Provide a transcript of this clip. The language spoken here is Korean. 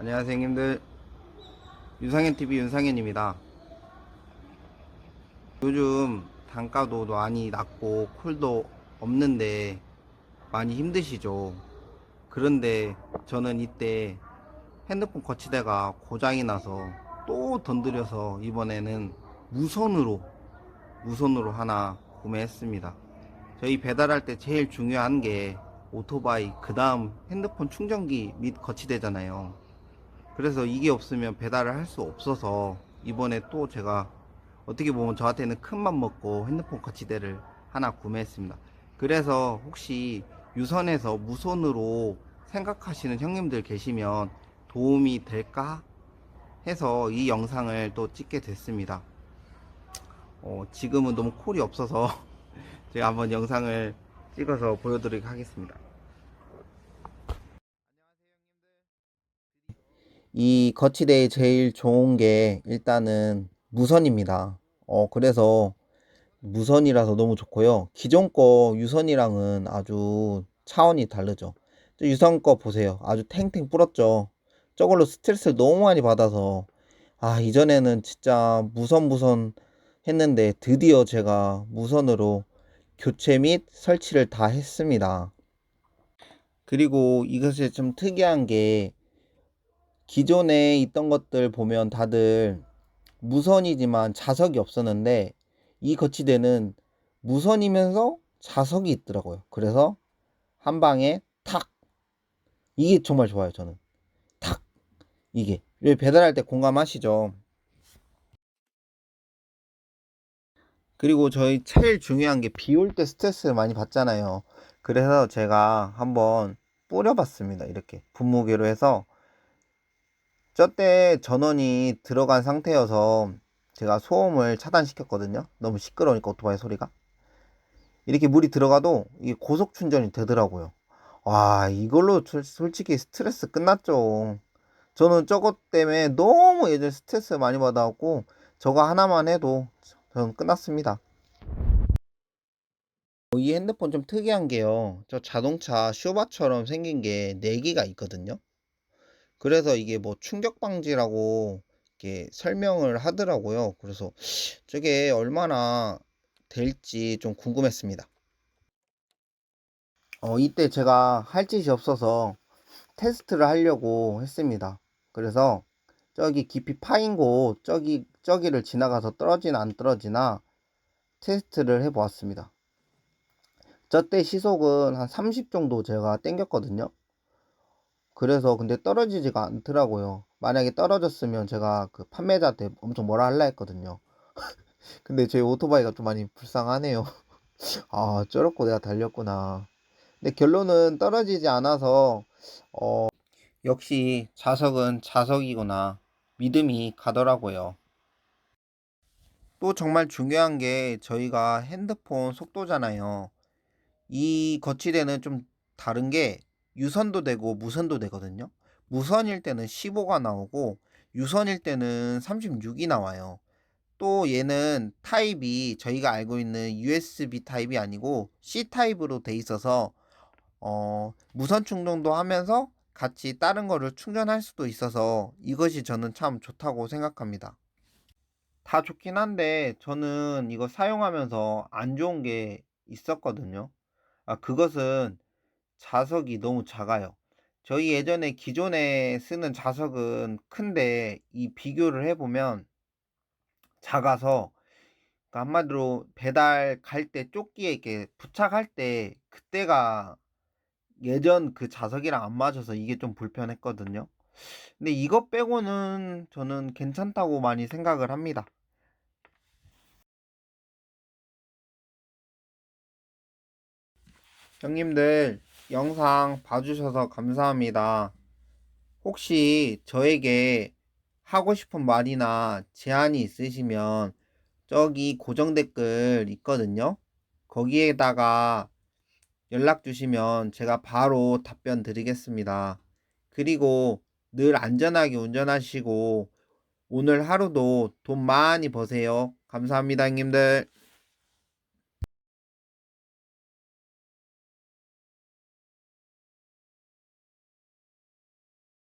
안녕하세요 형님들. 윤상현TV 윤상현입니다. 요즘 단가도 많이 낮고 콜도 없는데 많이 힘드시죠? 그런데 저는 이때 핸드폰 거치대가 고장이 나서 또 던드려서 이번에는 무선으로 무선으로 하나 구매했습니다. 저희 배달할 때 제일 중요한 게 오토바이 그 다음 핸드폰 충전기 및 거치대잖아요 그래서 이게 없으면 배달을 할 수 없어서 이번에 또 제가 어떻게 보면 저한테는 큰 맘 먹고 핸드폰 거치대를 하나 구매했습니다. 그래서 혹시 유선에서 무선으로 생각하시는 형님들 계시면 도움이 될까 해서 이 영상을 또 찍게 됐습니다. 어, 지금은 너무 콜이 없어서 제가 한번 영상을 찍어서 보여드리도록 하겠습니다. 이 거치대의 제일 좋은 게 일단은 무선입니다. 어, 그래서 무선이라서 너무 좋고요. 기존 거 유선이랑은 아주 차원이 다르죠. 저 유선 거 보세요. 아주 탱탱 불었죠. 저걸로 스트레스를 너무 많이 받아서 아, 이전에는 진짜 무선 무선 했는데 드디어 제가 무선으로 교체 및 설치를 다 했습니다. 그리고 이것이 좀 특이한 게 기존에 있던 것들 보면 다들 무선이지만 자석이 없었는데 이 거치대는 무선이면서 자석이 있더라고요. 그래서 한 방에 탁 이게 정말 좋아요. 저는 탁 이게 왜 배달할 때 공감하시죠? 그리고 저희 제일 중요한 게 비 올 때 스트레스를 많이 받잖아요. 그래서 제가 한번 뿌려봤습니다. 이렇게 분무기로 해서 저때 전원이 들어간 상태여서 제가 소음을 차단시켰거든요. 너무 시끄러우니까 오토바이 소리가. 이렇게 물이 들어가도 이게 고속 충전이 되더라고요. 와, 이걸로 솔- 솔직히 스트레스 끝났죠. 저는 저것 때문에 너무 예전에 스트레스 많이 받아갖고 저거 하나만 해도 저는 끝났습니다. 어, 이 핸드폰 좀 특이한 게요. 저 자동차 쇼바처럼 생긴 게 4개가 있거든요. 그래서 이게 뭐 충격 방지라고 이렇게 설명을 하더라고요. 그래서 저게 얼마나 될지 좀 궁금했습니다. 어, 이때 제가 할 짓이 없어서 테스트를 하려고 했습니다. 그래서 저기 깊이 파인 곳, 저기, 저기를 지나가서 떨어지나 안 떨어지나 테스트를 해 보았습니다. 저때 시속은 한 30 정도 제가 땡겼거든요. 그래서 근데 떨어지지가 않더라고요. 만약에 떨어졌으면 제가 그 판매자한테 엄청 뭐라 할라 했거든요. 근데 제 오토바이가 좀 많이 불쌍하네요. 아, 저렇고 내가 달렸구나. 근데 결론은 떨어지지 않아서 어, 역시 자석은 자석이구나 믿음이 가더라고요. 또 정말 중요한 게 저희가 핸드폰 속도잖아요. 이 거치대는 좀 다른 게 유선도 되고 무선도 되거든요. 무선일 때는 15가 나오고 유선일 때는 36이 나와요. 또 얘는 타입이 저희가 알고 있는 USB 타입이 아니고 C 타입으로 돼 있어서 어, 무선 충전도 하면서 같이 다른 거를 충전할 수도 있어서 이것이 저는 참 좋다고 생각합니다. 다 좋긴 한데 저는 이거 사용하면서 안 좋은 게 있었거든요. 아, 그것은 자석이 너무 작아요. 저희 예전에 기존에 쓰는 자석은 큰데 이 비교를 해보면 작아서 그러니까 한마디로 배달 갈 때 조끼에 이렇게 부착할 때 그때가 예전 그 자석이랑 안 맞아서 이게 좀 불편했거든요. 근데 이것 빼고는 저는 괜찮다고 많이 생각을 합니다. 형님들 영상 봐주셔서 감사합니다. 혹시 저에게 하고 싶은 말이나 제안이 있으시면 저기 고정 댓글 있거든요. 거기에다가 연락 주시면 제가 바로 답변 드리겠습니다. 그리고 늘 안전하게 운전하시고 오늘 하루도 돈 많이 버세요. 감사합니다, 형님들.